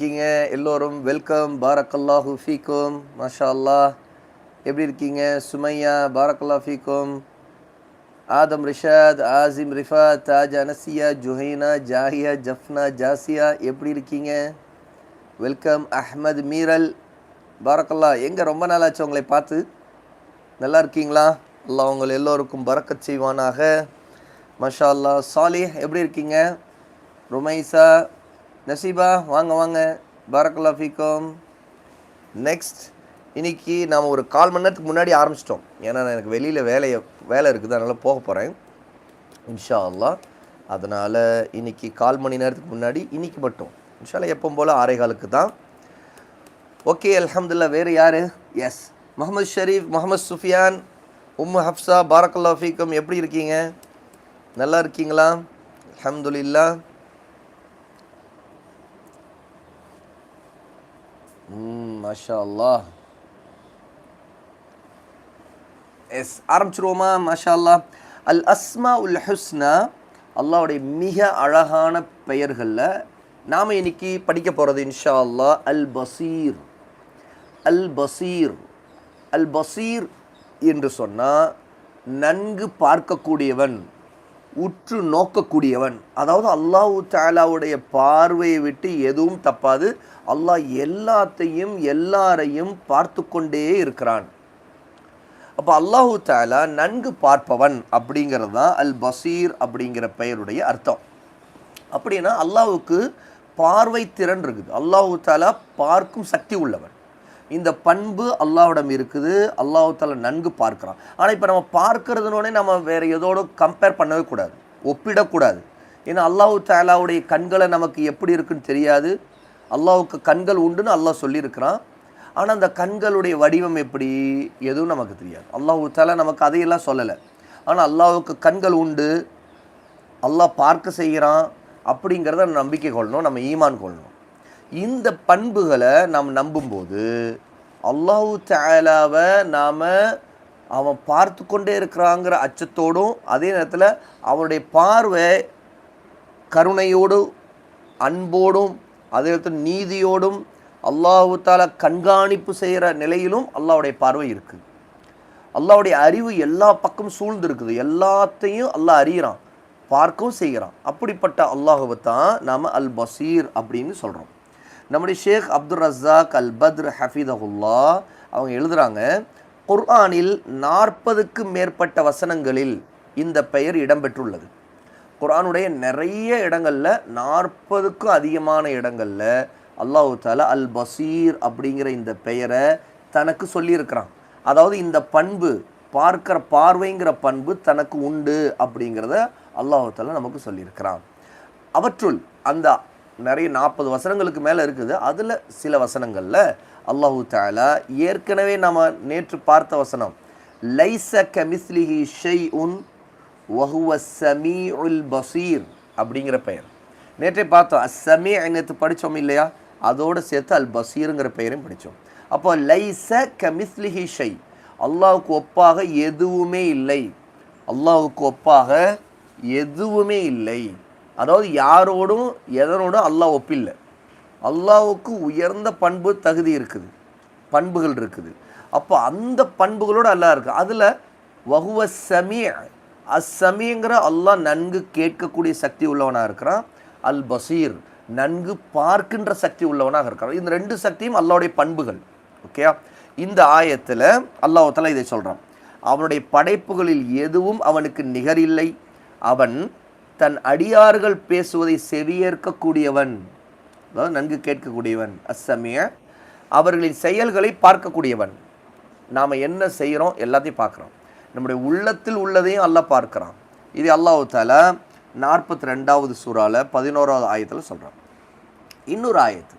இருக்கீங்க? எல்லோரும் வெல்கம். பாரக்கல்லாஹு ஃபீக்கும். மாஷா அல்லா எப்படி இருக்கீங்க? சுமையா பாரக்கல்லா ஃபீக்கும். ஆதம் ரிஷாத் ஆசிம் ரிஃபா தாஜ் அனசியா ஜுஹைனா ஜாஹியா ஜஃப்னா ஜாசியா எப்படி இருக்கீங்க? வெல்கம். அஹ்மத் மீரல். பாரக்கல்லா எங்கே ரொம்ப நாளாச்சு உங்களை பார்த்து? நல்லா இருக்கீங்களா? அல்லா உங்கள் எல்லோருக்கும் பறக்கச் செய்வானாக. மஷா அல்லா சாலிஹ் எப்படி இருக்கீங்க? ருமைசா நசீபா வாங்க வாங்க. பாரக்குல்லா ஃபீக்கும். நெக்ஸ்ட் இன்னைக்கு நாம் ஒரு கால் மணி நேரத்துக்கு முன்னாடி ஆரம்பிச்சிட்டோம். ஏன்னா எனக்கு வெளியில் வேலையை வேலை இருக்குது அதனால் போக போகிறேன் இன்ஷா அல்லா அதனால் இன்னைக்கு கால் மணி நேரத்துக்கு முன்னாடி இன்னைக்கு மட்டும். இன்ஷாலா எப்போ போல் ஆரேகாலுக்கு தான். ஓகே அலமதுல்லா வேறு யார்? எஸ் முகமது ஷரீஃப் முகமது சுஃபியான் உம்மு ஹப்ஸா பாரக்கல்லா ஃபீக்கம். எப்படி இருக்கீங்க? நல்லா இருக்கீங்களா? அலமதுல்லா மாஷா அல்லாஹ் எஸ் ஆரம்பிச்சிருவோமா மாஷா அல் அஸ்மா உல் ஹுஸ்னா அல்லாவுடைய மிக அழகான பெயர்களில் நாம் இன்னைக்கு படிக்க போகிறது இன்ஷா அல்லாஹ் அல் பசீர் அல் பசீர் அல் பசீர் என்று சொன்னால் நன்கு பார்க்கக்கூடியவன். உற்று நோக்கக்கூடியவன். அதாவது அல்லாஹு தாலாவுடைய பார்வையை விட்டு எதுவும் தப்பாது. அல்லாஹ் எல்லாத்தையும் எல்லாரையும் பார்த்து கொண்டே இருக்கிறான். அப்போ அல்லாஹு தாலா நன்கு பார்ப்பவன் அப்படிங்கிறது தான் அல் பசீர் அப்படிங்கிற பெயருடைய அர்த்தம். அப்படின்னா அல்லாஹுக்கு பார்வை திறன் இருக்குது. அல்லாஹு தாலா பார்க்கும் சக்தி உள்ளவன். இந்த பண்பு அல்லாவிடம் இருக்குது. அல்லாஹு நன்கு பார்க்குறான். ஆனால் இப்போ நம்ம பார்க்கறதுனோடனே நம்ம வேறு எதோடு கம்பேர் பண்ணவே கூடாது. ஒப்பிடக்கூடாது. ஏன்னா அல்லாஹு தாலாவுடைய கண்களை நமக்கு எப்படி இருக்குன்னு தெரியாது. அல்லாஹுக்கு கண்கள் உண்டுன்னு அல்லாஹ் சொல்லியிருக்கிறான். ஆனால் அந்த கண்களுடைய வடிவம் எப்படி? எதுவும் நமக்கு தெரியாது. அல்லாஹு தாலா நமக்கு அதையெல்லாம் சொல்லலை. ஆனால் அல்லாஹுக்கு கண்கள் உண்டு. அல்லாஹ் பார்க்க செய்கிறான் அப்படிங்கிறத நம்பிக்கை கொள்ளணும். நம்ம ஈமான் கொள்ளணும். இந்த பண்புகளை நாம் நம்பும்போது அல்லாஹு தாலாவை நாம் அவன் பார்த்து கொண்டே இருக்கிறாங்கிற அச்சத்தோடும் அதே நேரத்தில் அவனுடைய பார்வை கருணையோடும் அன்போடும் அதே நேரத்தில் நீதியோடும் அல்லாஹு தாலா கண்காணிப்பு செய்கிற நிலையிலும் அல்லாவுடைய பார்வை இருக்குது அல்லாவுடைய அறிவு எல்லா பக்கம் சூழ்ந்து இருக்குது எல்லாத்தையும் அல்லாஹ் அறிகிறான் பார்க்கவும் செய்கிறான். அப்படிப்பட்ட அல்லாஹுவை தான் நாம் அல் பசீர் அப்படின்னு சொல்கிறோம் நம்முடைய ஷேக் அப்துல் ரஸாக் அல் பத்ர் ஹஃபீதகுல்லா அவங்க எழுதுகிறாங்க குர்ஆனில் நாற்பதுக்கு மேற்பட்ட வசனங்களில் இந்த பெயர் இடம்பெற்றுள்ளது. குர்ஆனுடைய நிறைய இடங்களில் நாற்பதுக்கும் அதிகமான இடங்களில் அல்லாஹு தாலா அல் பசீர் அப்படிங்கிற இந்த பெயரை தனக்கு சொல்லியிருக்கிறான். அதாவது இந்த பண்பு பார்க்கிற பார்வைங்கிற பண்பு தனக்கு உண்டு அப்படிங்கிறத அல்லாஹு தாலா நமக்கு சொல்லியிருக்கிறான். அவற்றுள் அந்த நிறைய நாற்பது வசனங்களுக்கு மேலே இருக்குது. அதில் சில வசனங்களில் அல்லாஹூ தாலா ஏற்கனவே நம்ம நேற்று பார்த்த வசனம் லைச கமிஸ்லிஹி ஷெய் உன் வஹுவ சமீ உல் பசீர் அப்படிங்கிற பெயர். நேற்றே பார்த்தோம் அஸ்ஸமி நேற்று படித்தோம் இல்லையா? அதோடு சேர்த்து அல் பசீருங்கிற பெயரையும் படித்தோம் அப்போ லைச கமிஸ்லிஹி ஷை அல்லாஹுக்கு ஒப்பாக எதுவுமே இல்லை. அல்லாஹுக்கு ஒப்பாக எதுவுமே இல்லை. அதாவது யாரோடும் எதனோடும் அல்லாஹ் ஒப்பில்லை. அல்லாவுக்கு உயர்ந்த பண்பு தகுதி இருக்குது. பண்புகள் இருக்குது. அப்போ அந்த பண்புகளோடு அல்லாஹ் இருக்குது அதில் வகுவ சமீ அசமிங்கிற அல்லாஹ் நன்கு கேட்கக்கூடிய சக்தி உள்ளவனாக இருக்கிறான். அல் பசீர் நன்கு பார்க்கின்ற சக்தி உள்ளவனாக இருக்கிறான். இந்த ரெண்டு சக்தியும் அல்லாவுடைய பண்புகள். ஓகே? இந்த ஆயத்தில் அல்லாஹால இதை சொல்கிறான் அவனுடைய படைப்புகளில் எதுவும் அவனுக்கு நிகரில்லை. அவன் தன் அடியார்கள் பேசுவதை செவியேற்கக்கூடியவன் அதாவது நன்கு கேட்கக்கூடியவன் அஸ்ஸமிய அவர்களின் செயல்களை பார்க்கக்கூடியவன். நாம் என்ன செய்கிறோம் எல்லாத்தையும் பார்க்குறோம். நம்முடைய உள்ளத்தில் உள்ளதையும் அல்ல பார்க்குறான். இது அல்லாஹு தாலா நாற்பத்தி ரெண்டாவது சூறாவில் பதினோராவது ஆயத்தில் சொல்கிறான் இன்னொரு ஆயத்து.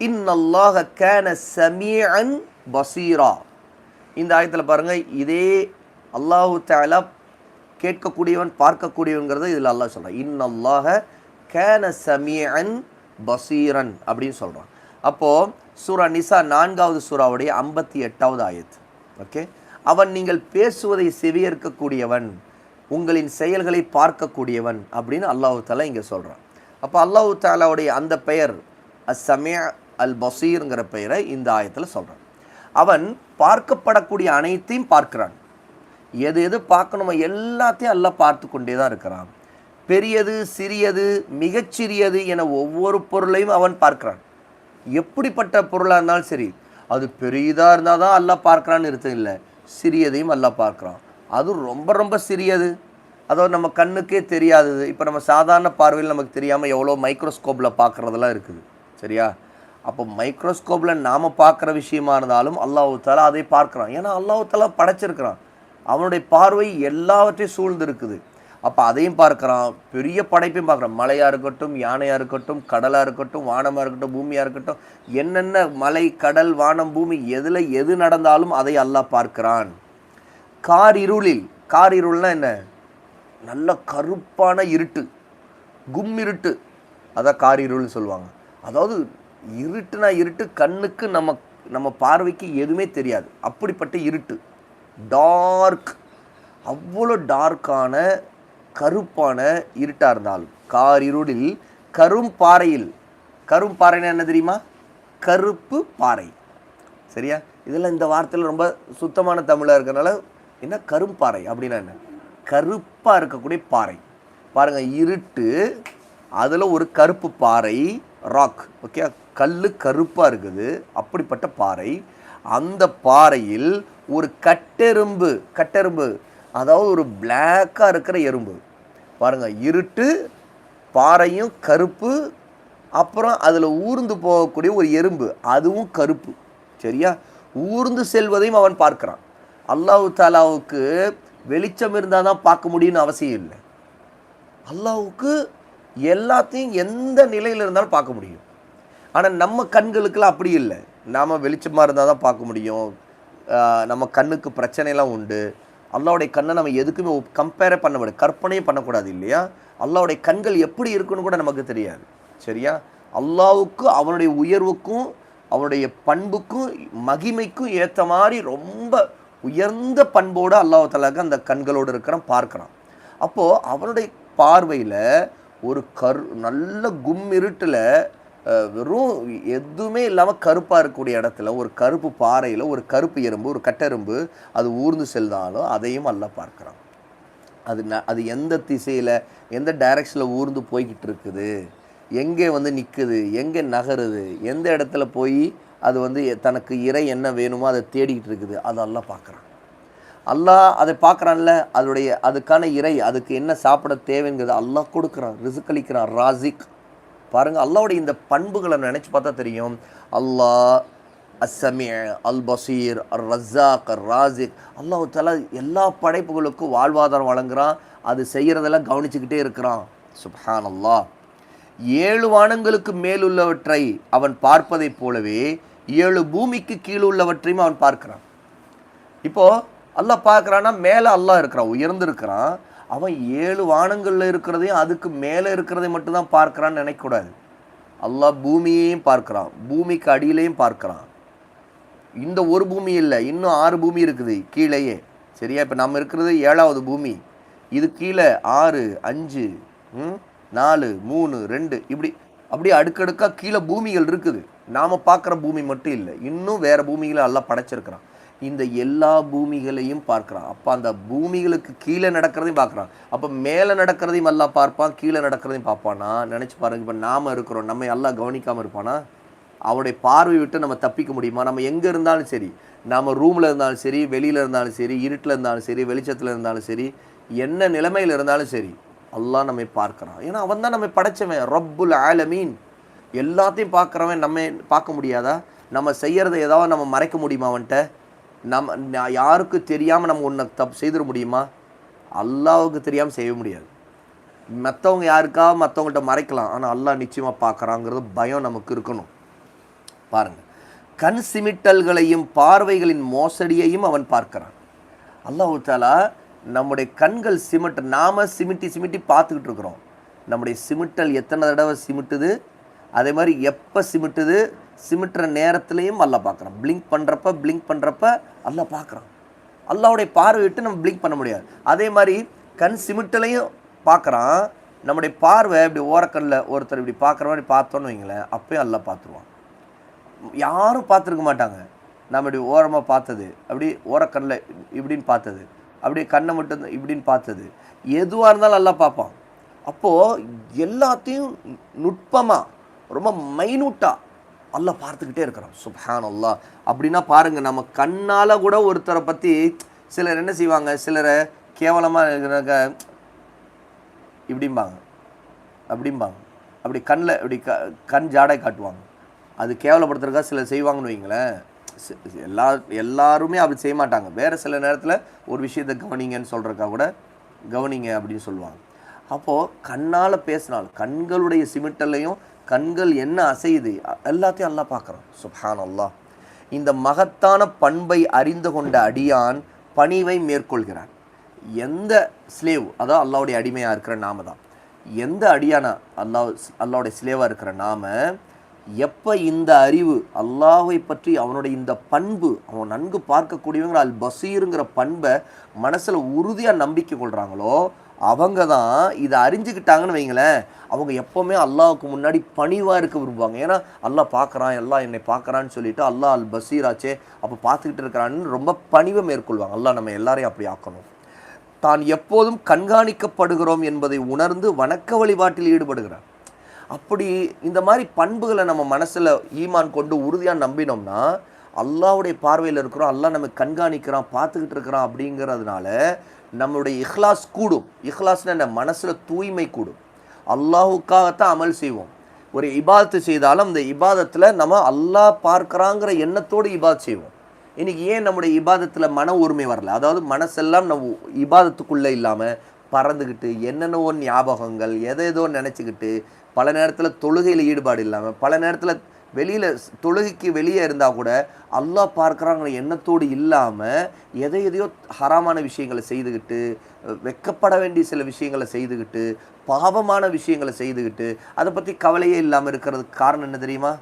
இன்னல்லாஹ கேன சமீஅன் பசீரா. இந்த ஆயத்தில் பாருங்கள் இதே அல்லாஹு தாலா கேட்கக்கூடியவன் பார்க்கக்கூடியவங்கிறத இதில் அல்லா சொல்கிறான் இன்னல்லாஹ கேன சமியன் பசீரன் அப்படின்னு சொல்கிறான் அப்போது சூரா நிசா நான்காவது சூறாவுடைய ஐம்பத்தி எட்டாவது ஆயத்து. ஓகே? அவன் நீங்கள் பேசுவதை செவியேற்கக்கூடியவன் உங்களின் செயல்களை பார்க்கக்கூடியவன் அப்படின்னு அல்லாஹு தாலா இங்கே சொல்கிறான் அப்போ அல்லாஹு தாலாவுடைய அந்த பெயர் அஸ்ஸமிய அல் பசீருங்கிற பெயரை இந்த ஆயத்தில் சொல்கிறான் அவன் பார்க்கப்படக்கூடிய அனைத்தையும் பார்க்கிறான். எது எது பார்க்கணுமோ எல்லாத்தையும் எல்லாம் பார்த்து கொண்டே தான் இருக்கிறான். பெரியது சிறியது மிகச்சிறியது என ஒவ்வொரு பொருளையும் அவன் பார்க்கிறான். எப்படிப்பட்ட பொருளாக இருந்தாலும் சரி அது பெரியதாக இருந்தால் தான் எல்லாம் பார்க்குறான்னு இருக்க இல்லை. சிறியதையும் அல்லாஹ் பார்க்குறான். அது ரொம்ப ரொம்ப சிறியது. அதாவது நம்ம கண்ணுக்கே தெரியாதது. இப்போ நம்ம சாதாரண பார்வையில் நமக்கு தெரியாமல் எவ்வளோ மைக்ரோஸ்கோப்பில் பார்க்குறதெல்லாம் இருக்குது. சரியா? அப்போ மைக்ரோஸ்கோப்பில் நாம் பார்க்குற விஷயமா இருந்தாலும் அல்லாஹு தாலா அதை பார்க்குறான். ஏன்னா அல்லாஹு தாலா படைச்சிருக்கிறான். அவனுடைய பார்வை எல்லாவற்றையும் சூழ்ந்து இருக்குது அப்போ அதையும் பார்க்குறான் பெரிய படைப்பையும் பார்க்குறான். மலையாக இருக்கட்டும் யானையாக இருக்கட்டும் கடலாக இருக்கட்டும் வானமாக இருக்கட்டும் பூமியாக இருக்கட்டும் என்னென்ன மலை கடல் வானம் பூமி எதில் எது நடந்தாலும் அதை அல்லாஹ் பார்க்கிறான். கார் இருளில் கார் இருள்னா என்ன? நல்ல கருப்பான இருட்டு கும் இருட்டு. அதான் கார் இருள்னு சொல்லுவாங்க. அதாவது இருட்டுனா இருட்டு கண்ணுக்கு நம்ம நம்ம பார்வைக்கு எதுவுமே தெரியாது. அப்படிப்பட்ட இருட்டு. டார்க். அவ்வளோ டார்க்கான கருப்பான இருட்டாக இருந்தாலும் கார் இருளில் கரும் பாறையில். கரும் பாறைன்னா என்ன தெரியுமா? கருப்பு பாறை. சரியா? இதெல்லாம் இந்த வார்த்தையில் ரொம்ப சுத்தமான தமிழாக இருக்கிறனால என்ன? கரும்பாறை அப்படின்னா என்ன? கருப்பாக இருக்கக்கூடிய பாறை. பாருங்கள் இருட்டு அதில் ஒரு கருப்பு பாறை ராக் ஓகே கல் கருப்பாக இருக்குது. அப்படிப்பட்ட பாறை. அந்த பாறையில் ஒரு கட்டெரும்பு கட்டெரும்பு. அதாவது ஒரு பிளாக்காக இருக்கிற எறும்பு. பாருங்கள் இருட்டு பாறையும் கருப்பு அப்புறம் அதில் ஊர்ந்து போகக்கூடிய ஒரு எறும்பு அதுவும் கருப்பு. சரியா? ஊர்ந்து செல்வதையும் அவன் பார்க்கிறான். அல்லாஹு தாலாவுக்கு வெளிச்சம் இருந்தால் தான் பார்க்க முடியும்னு அவசியம் இல்லை. அல்லாவுக்கு எல்லாத்தையும் எந்த நிலையில் இருந்தாலும் பார்க்க முடியும். ஆனால் நம்ம கண்களுக்கெல்லாம் அப்படி இல்லை. நாம் வெளிச்சமாக இருந்தால் தான் பார்க்க முடியும். நம்ம கண்ணுக்கு பிரச்சனைலாம் உண்டு. அல்லாவுடைய கண்ணை நம்ம எதுக்குமே கம்பேரே பண்ண முடியாது. கற்பனையே பண்ணக்கூடாது இல்லையா? அல்லாவுடைய கண்கள் எப்படி இருக்குன்னு கூட நமக்கு தெரியாது. சரியா? அல்லாவுக்கு அவனுடைய உயர்வுக்கும் அவனுடைய பண்புக்கும் மகிமைக்கும் ஏற்ற மாதிரி ரொம்ப உயர்ந்த பண்போடு அல்லாஹ் தலாக்கு அந்த கண்களோடு இருக்கிறான் பார்க்குறான். அப்போது அவனுடைய பார்வையில் ஒரு கரு நல்ல கும் இருட்டில் வெறும் எதுவுமே இல்லாமல் கருப்பாக இருக்கக்கூடிய இடத்துல ஒரு கருப்பு பாறையில் ஒரு கருப்பு எறும்பு ஒரு கட்டெரும்பு அது ஊர்ந்து செல்தாலும் அதையும் அல்ல பார்க்குறான். அது ந அது எந்த திசையில் எந்த டைரக்ஷனில் ஊர்ந்து போய்கிட்டு இருக்குது எங்கே வந்து நிற்குது எங்கே நகருது எந்த இடத்துல போய் அது வந்து தனக்கு இறை என்ன வேணுமோ அதை தேடிக்கிட்டு இருக்குது அதெல்லாம் பார்க்குறான். அல்லாஹ் அதை பார்க்குறான்ல அதனுடைய அதுக்கான இறை அதுக்கு என்ன சாப்பிட தேவைங்கிறது அல்லாஹ் கொடுக்குறான் ரிசுக்களிக்கிறான் ராசிக். பாருங்க அல்லாவுடைய இந்த பண்புகளை நினச்சி பார்த்தா தெரியும். அல்லாஹ் அஸ்ஸமிய அல் பசீர் அர் ரஸாக் அர் ராசிக் அல்லாஹ் தாலா எல்லா படைப்புகளுக்கும் வாழ்வாதாரம் வழங்குறான். அது செய்கிறதெல்லாம் கவனிச்சுக்கிட்டே இருக்கிறான். சுப்ஹான் அல்லா ஏழு வானங்களுக்கு மேலுள்ளவற்றை அவன் பார்ப்பதைப் போலவே ஏழு பூமிக்கு கீழுள்ளவற்றையும் அவன் பார்க்கிறான். இப்போது அல்லாஹ் பார்க்குறான்னா மேலே அல்லாஹ் இருக்கிறான் உயர்ந்திருக்கிறான். அவன் ஏழு வானங்களில் இருக்கிறதையும் அதுக்கு மேலே இருக்கிறதையும் மட்டும்தான் பார்க்கறான்னு நினைக்கக்கூடாது. அல்லாஹ் பூமியையும் பார்க்குறான். பூமிக்கு அடியிலையும் பார்க்குறான். இந்த ஒரு பூமி இல்லை இன்னும் ஆறு பூமி இருக்குது கீழேயே. சரியா? இப்போ நம்ம இருக்கிறது ஏழாவது பூமி. இது கீழே ஆறு அஞ்சு நாலு மூணு ரெண்டு இப்படி அப்படியே அடுக்கடுக்காக கீழே பூமிகள் இருக்குது. நாம் பார்க்குற பூமி மட்டும் இல்லை இன்னும் வேறு பூமிகளை எல்லாம் படைச்சிருக்கிறான். இந்த எல்லா பூமிகளையும் பார்க்குறான். அப்போ அந்த பூமிகளுக்கு கீழே நடக்கிறதையும் பார்க்குறான். அப்போ மேலே நடக்கிறதையும் எல்லாம் பார்ப்பான் கீழே நடக்கிறதையும் பார்ப்பானா. நினச்சி பாருங்க இப்போ நாம் இருக்கிறோம். நம்ம எல்லாம் கவனிக்காமல் இருப்பானா? அவனுடைய பார்வை விட்டு நம்ம தப்பிக்க முடியுமா? நம்ம எங்கே இருந்தாலும் சரி நம்ம ரூமில் இருந்தாலும் சரி வெளியில் இருந்தாலும் சரி இருட்டில் இருந்தாலும் சரி வெளிச்சத்தில் இருந்தாலும் சரி என்ன நிலைமையில் இருந்தாலும் சரி எல்லாம் நம்ம பார்க்குறான். ஏன்னா அவன் தான் நம்ம படைச்சவன். ரப்புல் ஆலமீன். எல்லாத்தையும் பார்க்குறவன் நம்ம பார்க்க முடியாதா? நம்ம செய்கிறத ஏதாவது நம்ம மறைக்க முடியுமா அவன்கிட்ட? நம்ம நான் யாருக்கு தெரியாமல் நம்ம ஒன்றை தப்பு செய்திட முடியுமா? அல்லாவுக்கு தெரியாமல் செய்ய முடியாது. மற்றவங்க யாருக்கா மற்றவங்கள்ட்ட மறைக்கலாம். ஆனால் அல்லாஹ் நிச்சயமாக பார்க்குறாங்கிறது பயம் நமக்கு இருக்கணும். பாருங்கள் கண் சிமிட்டல்களையும் பார்வைகளின் மோசடியையும் அவன் பார்க்குறான். அல்லாஹ் தாலா நம்முடைய கண்கள் சிமிட்ட நாம சிமிட்டி சிமிட்டி பார்த்துக்கிட்டு இருக்கிறோம். நம்முடைய சிமிட்டல் எத்தனை தடவை சிமிட்டுது? அதே மாதிரி எப்போ சிமிட்டுது? சிமிட்டுற நேரத்துலையும் அல்ல பார்க்குறான். பிளிங்க் பண்ணுறப்ப பிளிங்க் பண்ணுறப்ப அல்ல பார்க்குறான். அல்லாவுடைய பார்வையிட்டு நம்ம பிளிங்க் பண்ண முடியாது. அதே மாதிரி கண் சிமிட்டலையும் பார்க்குறான். நம்முடைய பார்வை இப்படி ஓரக்கண்ணில் ஒருத்தர் இப்படி பார்க்குற மாதிரி பார்த்தோன்னு வைங்களேன் அப்பயும் அல்ல பார்த்துருவான். யாரும் பார்த்துருக்க மாட்டாங்க. நம்ம இப்படி ஓரமாக பார்த்தது அப்படி ஓரக்கண்ணில் இப்படின்னு பார்த்தது அப்படியே கண்ணை மட்டும் இப்படின்னு பார்த்தது. எதுவாக இருந்தாலும் நல்லா பார்ப்பான். அப்போது எல்லாத்தையும் நுட்பமாக ரொம்ப மைனூட்டாக அல்லாஹ் பார்த்துக்கிட்டே இருக்கிறான் சுப்ஹான் அல்லா அப்படின்னா பாருங்கள் நம்ம கண்ணால் கூட ஒருத்தரை பற்றி சிலர் என்ன செய்வாங்க? சிலரை கேவலமாக இருக்கிற இப்படிம்பாங்க. அப்படிம்பாங்க. அப்படி கண்ணில் இப்படி க கண் ஜாடை காட்டுவாங்க. அது கேவலப்படுத்துறதுக்காக சிலர் செய்வாங்கன்னு வைங்களேன். எல்லா எல்லாருமே அப்படி செய்ய மாட்டாங்க. வேறு சில நேரத்தில் ஒரு விஷயத்தை கவனிங்கன்னு சொல்கிறக்கா கூட கவனிங்க அப்படின்னு சொல்லுவாங்க. அப்போது கண்ணால் பேசினால் கண்களுடைய சிமிட்டலையும் கண்கள் என்ன அசையுது? எல்லாத்தையும் அல்லாஹ் பார்க்குறான். சுஹான் அல்லாஹ் இந்த மகத்தான பண்பை அறிந்து கொண்ட அடியான் பணிவை மேற்கொள்கிறான். எந்த ஸ்லேவ் அதாவது அல்லாவுடைய அடிமையாக இருக்கிற நாம தான். எந்த அடியானா அல்லாஹ் அல்லாவுடைய ஸ்லேவாக இருக்கிற நாம எப்போ இந்த அறிவு அல்லாஹை பற்றி அவனுடைய இந்த பண்பு அவன் நன்கு பார்க்கக்கூடியவங்கிற அல் பசீருங்கிற பண்பை மனசில் உறுதியாக நம்பிக்கை கொள்கிறாங்களோ அவங்க தான் இதை அறிஞ்சுக்கிட்டாங்கன்னு வைங்களேன். அவங்க எப்போவுமே அல்லாவுக்கு முன்னாடி பணிவாக இருக்க விரும்புவாங்க. ஏன்னா அல்லாஹ் பார்க்குறான் எல்லாம் என்னை பார்க்குறான்னு சொல்லிட்டு அல்லாஹ் அல் பசீராச்சே அப்போ பார்த்துக்கிட்டு இருக்கிறான்னு ரொம்ப பணிவை மேற்கொள்வாங்க. அல்லாஹ் நம்ம எல்லாரையும் அப்படி ஆக்கணும். தான் எப்போதும் கண்காணிக்கப்படுகிறோம் என்பதை உணர்ந்து வணக்க வழிபாட்டில் ஈடுபடுகிறார். அப்படி இந்த மாதிரி பண்புகளை நம்ம மனசில் ஈமான் கொண்டு உறுதியாக நம்பினோம்னா அல்லாஹ்வுடைய பார்வையில் இருக்கிறோம் அல்லாஹ் நம்ம கண்காணிக்கிறான் பார்த்துக்கிட்டு இருக்கிறான் அப்படிங்கிறதுனால நம்மளுடைய இஹ்லாஸ் கூடும். இஹ்லாஸ்னா என்ன? மனசில் தூய்மை கூடும். அல்லாஹுக்காகத்தான் அமல் செய்வோம். ஒரு இபாதத்து செய்தாலும் அந்த இபாதத்தில் நம்ம அல்லாஹ் பார்க்குறாங்கிற எண்ணத்தோடு இபாத் செய்வோம். இன்றைக்கி ஏன் நம்முடைய இபாதத்தில் மன உரிமை வரல? அதாவது மனசெல்லாம் நம்ம இபாதத்துக்குள்ளே இல்லாமல் பறந்துக்கிட்டு என்னென்னவோ ஞாபகங்கள் எதை ஏதோ நினச்சிக்கிட்டு பல நேரத்தில் தொழுகையில் ஈடுபாடு இல்லாமல் பல நேரத்தில் வெளியில் தொழுகைக்கு வெளியே இருந்தால் கூட அல்லாஹ் பார்க்குறாங்கிற எண்ணத்தோடு இல்லாமல் எதை எதையோ ஹராமான விஷயங்களை செய்துக்கிட்டு வெக்கப்பட வேண்டிய சில விஷயங்களை செய்துக்கிட்டு பாவமான விஷயங்களை செய்துக்கிட்டு அதை பற்றி கவலையே இல்லாமல் இருக்கிறதுக்கு காரணம் என்ன தெரியுமா?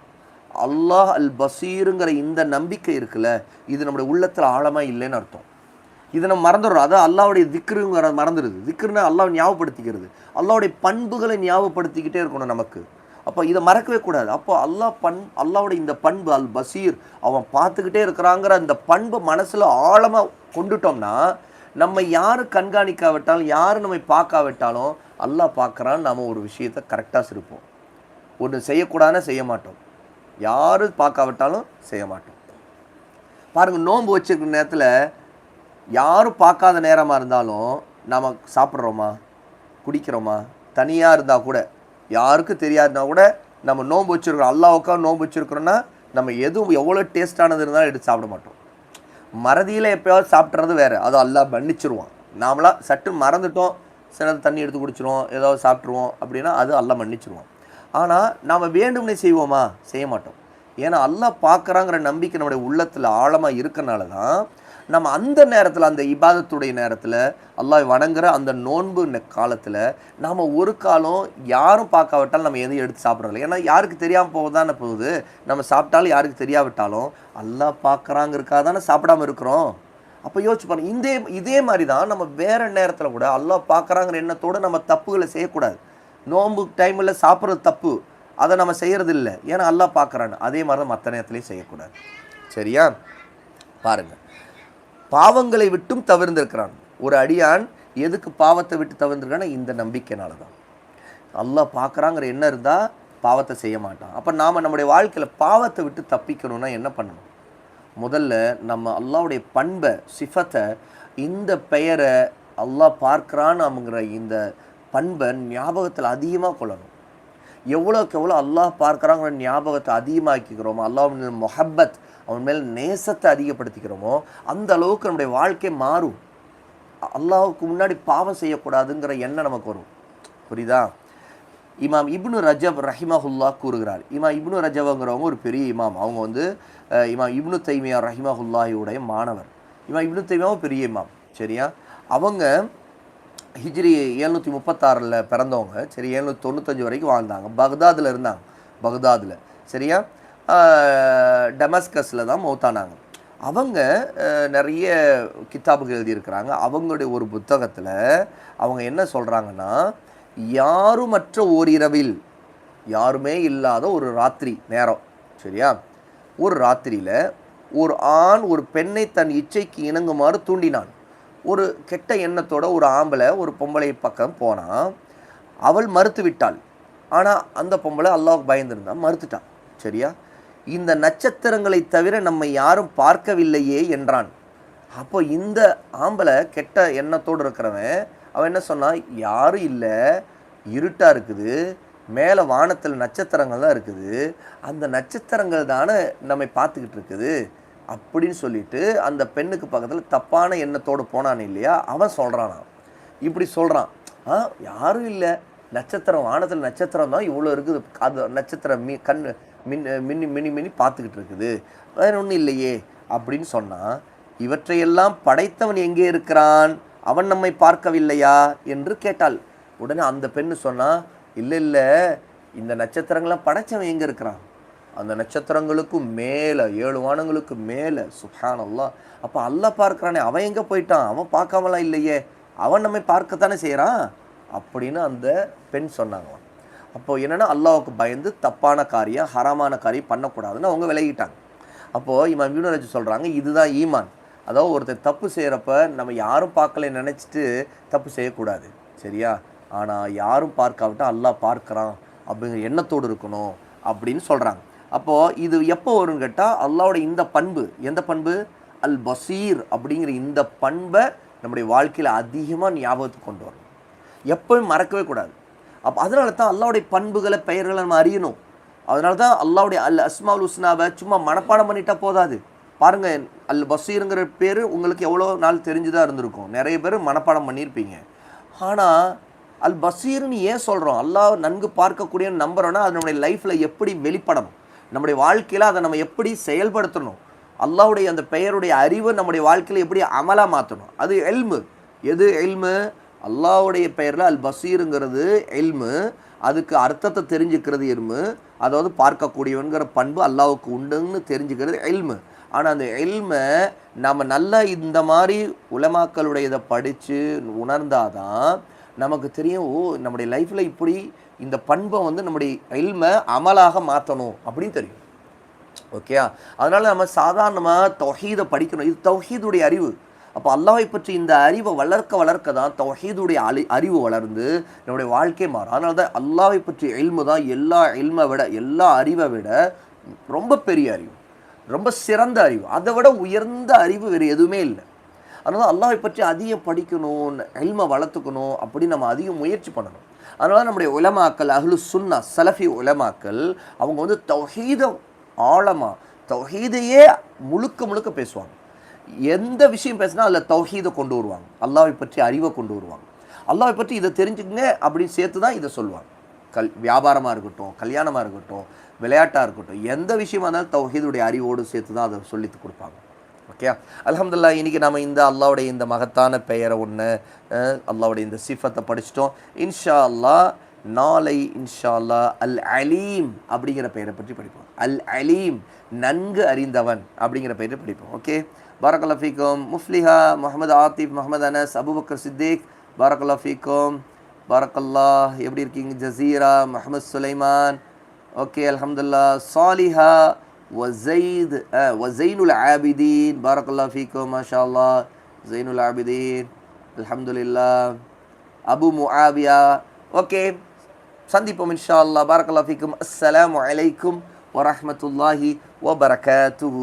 அல்லாஹ் அல் பசீருங்கிற இந்த நம்பிக்கை இருக்குல்ல இது நம்முடைய உள்ளத்தில் ஆழமாக இல்லைன்னு அர்த்தம். இதை நம்ம மறந்துடுறோம். அதான் அல்லாவுடைய திக்ருங்கிற மறந்துடுது. திக்ருன்னா அல்லாவை ஞாபகப்படுத்திக்கிறது. அல்லாவுடைய பண்புகளை ஞாபகப்படுத்திக்கிட்டே இருக்கணும் நமக்கு. அப்போ இதை மறக்கவே கூடாது. அப்போ அல்லாஹ் பண் அல்லாவுடைய இந்த பண்பு அல் பசீர் அவன் பார்த்துக்கிட்டே இருக்கிறாங்கிற அந்த பண்பு மனசில் ஆழமாக கொண்டுட்டோம்னா நம்ம யார் கண்காணிக்காவிட்டாலும் யார் நம்மை பார்க்காவிட்டாலும் அல்லாஹ் பார்க்குறான்னு நம்ம ஒரு விஷயத்தை கரெக்டாக சிரிப்போம். ஒன்று செய்யக்கூடாதுன்னு செய்ய மாட்டோம். யார் பார்க்காவிட்டாலும் செய்ய மாட்டோம். பாருங்கள் நோன்பு வச்சிருக்கிற நேரத்தில் யாரும் பார்க்காத நேரமாக இருந்தாலும் நாம் சாப்பிட்றோமா? குடிக்கிறோமா? தனியாக இருந்தால் கூட யாருக்கும் தெரியாதுன்னா கூட நம்ம நோன்பு வச்சுருக்கிறோம் அல்லாவுக்காக நோன்பு வச்சுருக்கிறோன்னா நம்ம எதுவும் எவ்வளோ டேஸ்டானது இருந்தாலும் எடுத்து சாப்பிட மாட்டோம். மறதியில் எப்போயாவது சாப்பிட்றது வேறு. அது அல்லா மன்னிச்சிருவான். நாமளாக சட்டு மறந்துட்டோம் சில தண்ணி எடுத்து குடிச்சிருவோம் ஏதாவது சாப்பிட்ருவோம் அப்படின்னா அது அல்லா மன்னிச்சிருவான். ஆனால் நாம் வேண்டும்னே செய்வோமா? செய்ய மாட்டோம். ஏன்னா அல்லா பார்க்குறாங்கிற நம்பிக்கை நம்முடைய உள்ளத்தில் ஆழமாக இருக்கனால தான் நம்ம அந்த நேரத்தில் அந்த இபாதத்துடைய நேரத்தில் அல்லாஹ் வணங்குற அந்த நோன்பு காலத்தில் நாம் ஒரு காலம் யாரும் பார்க்காவிட்டாலும் நம்ம எதையும் எடுத்து சாப்பிட்றதில்ல. ஏன்னா யாருக்கு தெரியாமல் போக தானே போகுது. நம்ம சாப்பிட்டாலும் யாருக்கு தெரியாவிட்டாலும் அல்லாஹ் பார்க்குறாங்கிறக்காக தானே சாப்பிடாம இருக்கிறோம். அப்போ யோசிச்சு பாருங்க இதே இதே மாதிரி தான் நம்ம வேற நேரத்தில் கூட அல்லாஹ் பார்க்குறாங்கிற எண்ணத்தோடு நம்ம தப்புகளை செய்யக்கூடாது. நோன்பு டைமில் சாப்பிட்றது தப்பு. அதை நம்ம செய்கிறது இல்லை ஏன்னா அல்லாஹ் பார்க்குறான்னு. அதே மாதிரி தான் மற்ற நேரத்துலேயும் செய்யக்கூடாது. சரியா? பாருங்கள் பாவங்களை விட்டும் தவிர்ந்திருக்கிறான். ஒரு அடியான் எதுக்கு பாவத்தை விட்டு தவிர்ந்திருக்கான்னா இந்த நம்பிக்கைனால தான் அல்லாஹ் பார்க்குறாங்கிற எண்ணம் இருந்தால் பாவத்தை செய்ய மாட்டான். அப்போ நாம் நம்முடைய வாழ்க்கையில் பாவத்தை விட்டு தப்பிக்கணும்னா என்ன பண்ணணும்? முதல்ல நம்ம அல்லாவுடைய பண்பை சிஃபத்தை இந்த பெயரை அல்லாஹ் பார்க்குறான்னுங்கிற இந்த பண்பை ஞாபகத்தில் அதிகமாக கொள்ளணும். எவ்வளோக்கு எவ்வளோ அல்லாஹ் பார்க்குறாங்கிற ஞாபகத்தை அதிகமாக்கிக்கிறோமோ அல்லாஹ் மொஹப்பத் அவன் மேல் நேசத்தை அதிகப்படுத்திக்கிறோமோ அந்த அளவுக்கு நம்முடைய வாழ்க்கை மாறும். அல்லாவுக்கு முன்னாடி பாவம் செய்யக்கூடாதுங்கிற எண்ணம் நமக்கு வரும். புரியுதா? இமாம் இப்னு ரஜப் ரஹிமஹுல்லா கூறுகிறார். இமாம் இப்னு ரஜப்ங்கிறவங்க ஒரு பெரிய இமாம். அவங்க வந்து இமாம் இப்னு தைமியா ரஹிமஹுல்லாஹியுடைய மாணவர். இமாம் இப்னு தைமியாவும் பெரிய இமாம். சரியா? அவங்க ஹிஜ்ரி எழுநூற்றி முப்பத்தாறில் பிறந்தவங்க. சரி ஏழ்நூற்றி தொண்ணூத்தஞ்சு வரைக்கும் வாழ்ந்தாங்க. பக்தாதில் இருந்தாங்க. பக்தாதில். சரியா? டெமஸ்கஸில் தான் மௌத்தானாங்க. அவங்க நிறைய கித்தாபுகள் எழுதியிருக்கிறாங்க. அவங்களுடைய ஒரு புத்தகத்தில் அவங்க என்ன சொல்கிறாங்கன்னா யாருமற்ற ஓரிரவில் யாருமே இல்லாத ஒரு ராத்திரி நேரம் சரியா? ஒரு ராத்திரியில் ஒரு ஆண் ஒரு பெண்ணை தன் இச்சைக்கு இணங்குமாறு தூண்டினான். ஒரு கெட்ட எண்ணத்தோட ஒரு ஆம்பளை ஒரு பொம்பளை பக்கம் போனான் அவள் மறுத்து விட்டாள் ஆனால் அந்த பொம்பளை அல்லாவுக்கு பயந்துருந்தா மறுத்துட்டான் சரியா? இந்த நட்சத்திரங்களை தவிர நம்மை யாரும் பார்க்கவில்லையே என்றான். அப்போ இந்த ஆம்பளை கெட்ட எண்ணத்தோடு இருக்கிறவன் அவன் என்ன சொன்னான் யாரும் இல்லை இருட்டாக இருக்குது மேலே வானத்தில் நட்சத்திரங்கள் தான் இருக்குது அந்த நட்சத்திரங்கள் தானே நம்மை பார்த்துக்கிட்டு இருக்குது அப்படின்னு சொல்லிட்டு அந்த பெண்ணுக்கு பக்கத்தில் தப்பான எண்ணத்தோடு போனான் இல்லையா அவன் சொல்கிறானா இப்படி சொல்கிறான் ஆ யாரும் இல்லை நட்சத்திரம் வானத்தில் நட்சத்திரம் தான் இவ்வளோ இருக்குது அது நட்சத்திரம் மீ கண் மின் மின்னி மினி மினி பார்த்துக்கிட்டு இருக்குது. வேற ஒன்றும் இல்லையே அப்படின்னு சொன்னால் இவற்றையெல்லாம் படைத்தவன் எங்கே இருக்கிறான்? அவன் நம்மை பார்க்கவில்லையா? என்று கேட்டாள். உடனே அந்த பெண்ணு சொன்னால் இல்லை இல்லை இந்த நட்சத்திரங்களாம் படைத்தவன் எங்கே இருக்கிறான்? அந்த நட்சத்திரங்களுக்கும் மேலே ஏழு வானங்களுக்கு மேலே சுஹான் அப்போ அல்லா பார்க்குறானே அவன் எங்கே போயிட்டான்? அவன் பார்க்காமலாம் இல்லையே. அவன் நம்மை பார்க்கத்தானே செய்கிறான்? அப்படின்னு அந்த பெண் சொன்னாங்க அப்போது என்னென்னா அல்லாவுக்கு பயந்து தப்பான காரியம் ஹராமான காரியம் பண்ணக்கூடாதுன்னு அவங்க விலகிட்டாங்க. அப்போது இமாம் யூனராஜ் சொல்கிறாங்க இதுதான் ஈமான். அதாவது ஒருத்தர் தப்பு செய்கிறப்ப நம்ம யாரும் பார்க்கல நினச்சிட்டு தப்பு செய்யக்கூடாது. சரியா? ஆனால் யாரும் பார்க்காவிட்டால் அல்லாஹ் பார்க்குறான். அப்படிங்கிற எண்ணத்தோடு இருக்கணும். அப்படின்னு சொல்கிறாங்க அப்போது இது எப்போ வரும்னு கேட்டால் அல்லாவோட இந்த பண்பு. எந்த பண்பு? அல் பசீர் அப்படிங்கிற இந்த பண்பை நம்முடைய வாழ்க்கையில் அதிகமாக ஞாபகத்துக்கு கொண்டு வரணும். எப்பவும் மறக்கவே கூடாது. அப்போ அதனால தான் அல்லாவுடைய பண்புகளை பெயர்களை நம்ம அறியணும். அதனால தான் அல்லாவுடைய அல் அஸ்மாவுல் உஸ்னாவை சும்மா மனப்பாடம் பண்ணிட்டா போதாது. பாருங்கள் அல் பசீருங்கிற பேர் உங்களுக்கு எவ்வளோ நாள் தெரிஞ்சுதான் இருந்திருக்கும். நிறைய பேர் மனப்பாடம் பண்ணியிருப்பீங்க. ஆனால் அல் பசீர்னு ஏன் சொல்கிறோம் அல்லாஹ் நன்கு பார்க்கக்கூடிய நம்புறோன்னா அது நம்முடைய லைஃப்பில் எப்படி வெளிப்படணும் நம்முடைய வாழ்க்கையில் அதை நம்ம எப்படி செயல்படுத்தணும்? அல்லாவுடைய அந்த பெயருடைய அறிவு நம்முடைய வாழ்க்கையில் எப்படி அமலாக மாற்றணும் அது எல்மு. எது எல்மு? அல்லாஹ்வுடைய பெயரில் அல் பசீருங்கிறது எல்மு அதுக்கு அர்த்தத்தை தெரிஞ்சுக்கிறது எல்மு அதாவது பார்க்கக்கூடியவன்கிற பண்பு அல்லாவுக்கு உண்டுன்னு தெரிஞ்சுக்கிறது எல்மு ஆனால் அந்த எல்மை நம்ம நல்லா இந்த மாதிரி உலமாக்களுடைய இதை படித்து உணர்ந்தாதான் நமக்கு தெரியும் ஓ நம்முடைய லைஃப்பில் இப்படி இந்த பண்பை வந்து நம்முடைய எல்மை அமலாக மாற்றணும் அப்படின்னு தெரியும். ஓகேயா? அதனால் நம்ம சாதாரணமாக தௌஹீதை படிக்கணும். இது தௌஹீதுடைய அறிவு. அப்போ அல்லாஹை பற்றி இந்த அறிவை வளர்க்க வளர்க்க தான் தொஹீதுடைய அழி அறிவு வளர்ந்து நம்முடைய வாழ்க்கை மாறும். அதனால தான் அல்லாஹை பற்றி எல்மு தான் எல்லா எல்மை விட எல்லா அறிவை விட ரொம்ப பெரிய அறிவு. ரொம்ப சிறந்த அறிவு. அதை விட உயர்ந்த அறிவு வேறு எதுவுமே இல்லை. அதனால அல்லாஹை பற்றி அதிகம் படிக்கணும் எல்மை வளர்த்துக்கணும் அப்படி நம்ம அதிகம் முயற்சி பண்ணணும். அதனால நம்முடைய உலமாக்கள் அஹ்லு சுன்னா சலஃபி உலமாக்கள் அவங்க வந்து தௌஹீத ஆழமாக தௌஹீதையே முழுக்க முழுக்க பேசுவாங்க. எந்த விஷயம் பேசினா அதில் தௌஹீதை கொண்டு வருவாங்க. அல்லாவை பற்றி அறிவை கொண்டு வருவாங்க. அல்லாவை பற்றி இதை தெரிஞ்சுக்கங்க அப்படின்னு சேர்த்து தான் இதை சொல்லுவாங்க. கல் வியாபாரமாக இருக்கட்டும் கல்யாணமாக இருக்கட்டும் விளையாட்டாக இருக்கட்டும் எந்த விஷயமா இருந்தாலும் தௌஹீதுடைய அறிவோடு சேர்த்து தான் அதை சொல்லித்து கொடுப்பாங்க. ஓகே? அலமதுல்லா இன்னைக்கு நம்ம இந்த அல்லாவுடைய இந்த மகத்தான பெயரை ஒன்று அல்லாவுடைய இந்த சிஃபத்தை படிச்சிட்டோம். இன்ஷா அல்லாஹ் நாளை இன்ஷால்லா அல் அலீம் அப்படிங்கிற பெயரை பற்றி படிப்போம். அல் அலீம் நன்கு அறிந்தவன் அப்படிங்கிற பெயரை படிப்போம். ஓகே பாரகலஃபீக்கோம் முஃப்லிஹா முகமது ஆத்திஃப் முகமது அனஸ் அபுபக்கர் சித்திக். பாரகலஃபீக்கோம் பாரக்கல்லா எப்படி இருக்கீங்க? ஜசீரா முகமது சுலைமான். ஓகே அலமதுல்லா சாலிஹா வசைத் வசைனுல் ஆபிதீன். பாரக்கல்லா ஃபீக்கோ மாஷா அல்லா ஜெயினுல் ஆபிதீன். அலமதுல்லா அபு முஆவியா. ஓகே சந்திப்போம் இன்ஷா அல்லாஹ் பாரக் அல்லாஹ் ஃபீக்கும் அஸ்ஸலாமு அலைக்கும் வரஹ்மத்துல்லாஹி வபரகாத்துஹு